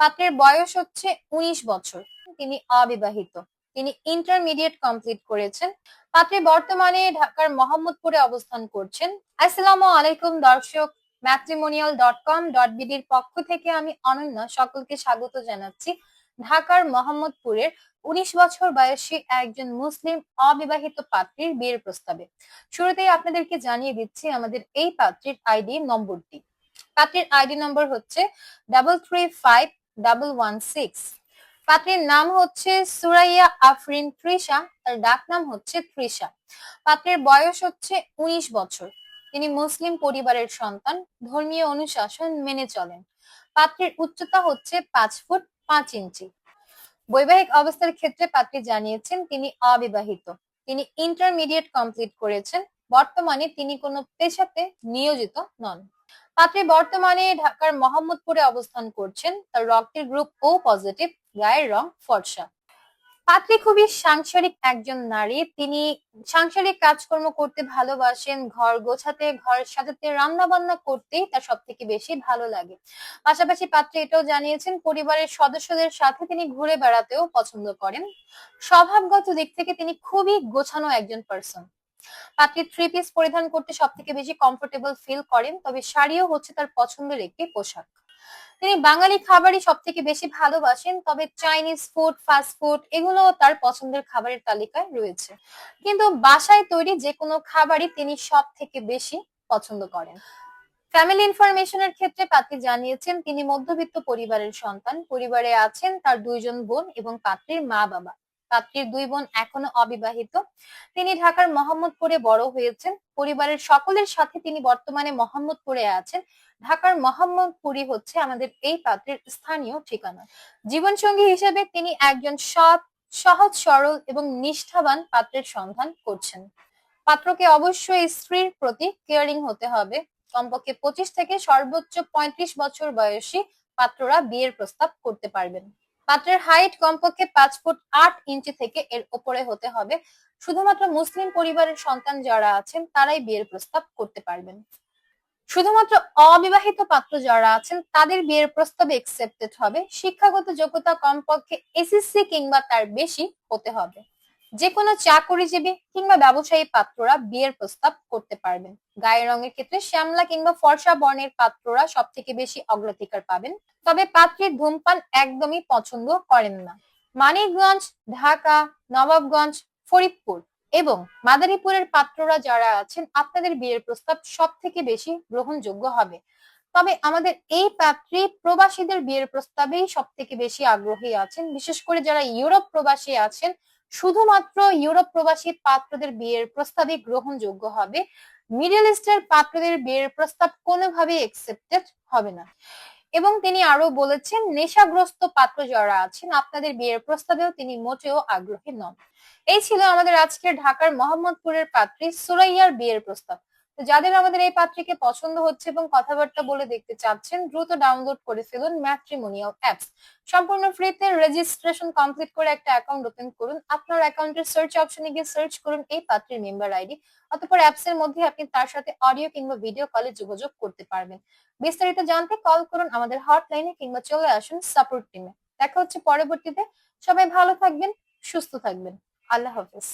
পাত্রের বয়স হচ্ছে উনিশ বছর। তিনি অবিবাহিত। তিনি ইন্টারমিডিয়েট কমপ্লিট করেছেন। পাত্রী বর্তমানে ঢাকার মোহাম্মদপুরে অবস্থান করছেন। আসসালামু আলাইকুম দর্শক ম্যাট্রিমোনিয়াল ডট কম ডট বিডির পক্ষ থেকে আমি অনন্য সকলকে স্বাগত জানাচ্ছি। ঢাকার মোহাম্মদপুরের উনিশ বছর বয়সী একজন মুসলিম অবিবাহিত পাত্রীর বিয়ের প্রস্তাবে। শুরুতেই আপনাদেরকে জানিয়ে দিচ্ছি আমাদের এই পাত্রীর আইডি নম্বরটি। পাত্রীর আইডি নম্বর হচ্ছে double three five double one six পাত্রীর নাম হচ্ছে সুরাইয়া আফরিন ত্রিশা তার ডাক নাম হচ্ছে ত্রিশা পাত্রের বয়স হচ্ছে উনিশ বছর। তিনি মুসলিম পরিবারের সন্তান, ধর্মীয় অনুশাসন মেনে চলেন। পাত্রীর উচ্চতা হচ্ছে পাঁচ ফুট পাঁচ ইঞ্চি। বৈবাহিক অবস্থার ক্ষেত্রে পাত্রী জানিয়েছেন, তিনি অবিবাহিত। তিনি ইন্টারমিডিয়েট কমপ্লিট করেছেন। বর্তমানে তিনি কোনো পেশাতে নিয়োজিত নন। পাত্রী বর্তমানে ঢাকার মোহাম্মদপুরে অবস্থান করছেন। তার রক্তের গ্রুপ ও পজিটিভ গায়ের রং ফর্সা। পাত্রী খুবই সাংসারিক একজন নারী। তিনি সাংসারিক কাজকর্ম করতে ভালোবাসেন, ঘর গোছাতে, ঘর সাজাতে রান্না বান্না করতেই তার সব থেকে বেশি ভালো লাগে। পাশাপাশি পাত্রী এটাও জানিয়েছেন, পরিবারের সদস্যদের সাথে তিনি ঘুরে বেড়াতেও পছন্দ করেন। স্বভাবগত দিক থেকে তিনি খুবই গোছানো একজন পার্সন পাত্রী থ্রি পিস পরিধান করতে সব থেকে বেশি কমফোর্টেবল ফিল করেন, তবে শাড়িও হচ্ছে তার পছন্দের একটি পোশাক। তিনি বাঙালি খাবারই সব থেকে বেশি ভালোবাসেন, তবে চাইনিজ ফুড ফাস্ট ফুড এগুলো তার পছন্দের খাবারের তালিকায় রয়েছে। কিন্তু বাসায় তৈরি যে কোনো খাবারই তিনি সব থেকে বেশি পছন্দ করেন। ফ্যামিলি ইনফরমেশনের ক্ষেত্রে পাত্রী জানিয়েছেন, তিনি মধ্যবিত্ত পরিবারের সন্তান, পরিবারে আছেন তার দুইজন বোন এবং পাত্রীর মা বাবা পাত্রীর দুই বোন এখনও অবিবাহিত। তিনি ঢাকার মোহাম্মদপুরে বড় হয়েছেন। পরিবারের সকলের সাথে তিনি বর্তমানে মোহাম্মদপুরে আছেন। ঢাকার মোহাম্মদপুরি হচ্ছে আমাদের এই পাত্রের স্থানীয় ঠিকানা। জীবনসঙ্গী হিসেবে তিনি একজন সৎ, সহজ, সরল এবং নিষ্ঠাবান পাত্রের সন্ধান করছেন। পাত্রকে অবশ্যই স্ত্রীর প্রতি কেয়ারিং হতে হবে। কমপক্ষে পঁচিশ থেকে সর্বোচ্চ পঁয়ত্রিশ বছর বয়সী পাত্ররা বিয়ের প্রস্তাব করতে পারবেন। পাত্রের হাইট কমপক্ষে পাঁচ ফুট আট ইঞ্চি থেকে এর উপরে হতে হবে। শুধুমাত্র মুসলিম পরিবারের সন্তান যারা আছেন, তারাই বিয়ের প্রস্তাব করতে পারবেন। শুধুমাত্র অবিবাহিত পাত্র যারা আছেন, তাদের বিয়ের প্রস্তাব একসেপ্টেড হবে। শিক্ষাগত যোগ্যতা কমপক্ষে এসএসসি কিংবা তার বেশি হতে হবে। যে কোনো চাকরিজীবী কিংবা ব্যবসায়ী পাত্ররা বিয়ের প্রস্তাব করতে পারবেন। গায়ের রঙের ক্ষেত্রে শ্যামলা কিংবা ফর্সা বর্ণের পাত্ররা সব থেকে বেশি অগ্রাধিকার পাবেন, তবে পাত্রীর ধূমপান একদমই পছন্দ করেন না। মানিকগঞ্জ, ঢাকা, নবাবগঞ্জ, ফরিদপুর এবং মাদারীপুরের পাত্ররা যারা আছেন, আপনাদের বিয়ের প্রস্তাব সব থেকে বেশি গ্রহণযোগ্য হবে। তবে আমাদের এই পাত্রী প্রবাসীদের বিয়ের প্রস্তাবেই সব থেকে বেশি আগ্রহী আছেন, বিশেষ করে যারা ইউরোপ প্রবাসী আছেন শুধুমাত্র ইউরোপ প্রবাসী পাত্রদের বিয়ের প্রস্তাবই গ্রহণযোগ্য হবে। মিডল ইস্টের পাত্রদের বিয়ের প্রস্তাব কোনোভাবেই একসেপ্টেড হবে না। এবং তিনি আরও বলেছেন, নেশাগ্রস্ত পাত্র যারা আছেন, আপনাদের বিয়ের প্রস্তাবেও তিনি মোটেও আগ্রহী নন। এই ছিল আমাদের আজকের ঢাকার মোহাম্মদপুরের পাত্রী সুরাইয়ার বিয়ের প্রস্তাব। তো যাদের আমাদের এই পাত্রীকে পছন্দ হচ্ছে এবং কথাবার্তা বলে দেখতে চাচ্ছেন, দ্রুত ডাউনলোড করে ফেলুন ম্যাট্রিমোনিয়াল অ্যাপস। সম্পূর্ণ ফ্রিতে রেজিস্ট্রেশন কমপ্লিট করে একটা অ্যাকাউন্ট ওপেন করুন। আপনার অ্যাকাউন্টের সার্চ অপশনে গিয়ে সার্চ করুন এই পাত্রীর মেম্বার আইডি অতঃপর অ্যাপস এর মধ্যে আপনি তার সাথে অডিও কিংবা ভিডিও কলে যোগাযোগ করতে পারবেন। বিস্তারিত জানতে কল করুন আমাদের হটলাইনে কিংবা চলে আসুন সাপোর্ট টিমে দেখা হচ্ছে পরবর্তীতে। সবাই ভালো থাকবেন, সুস্থ থাকবেন। আল্লাহ হাফেজ।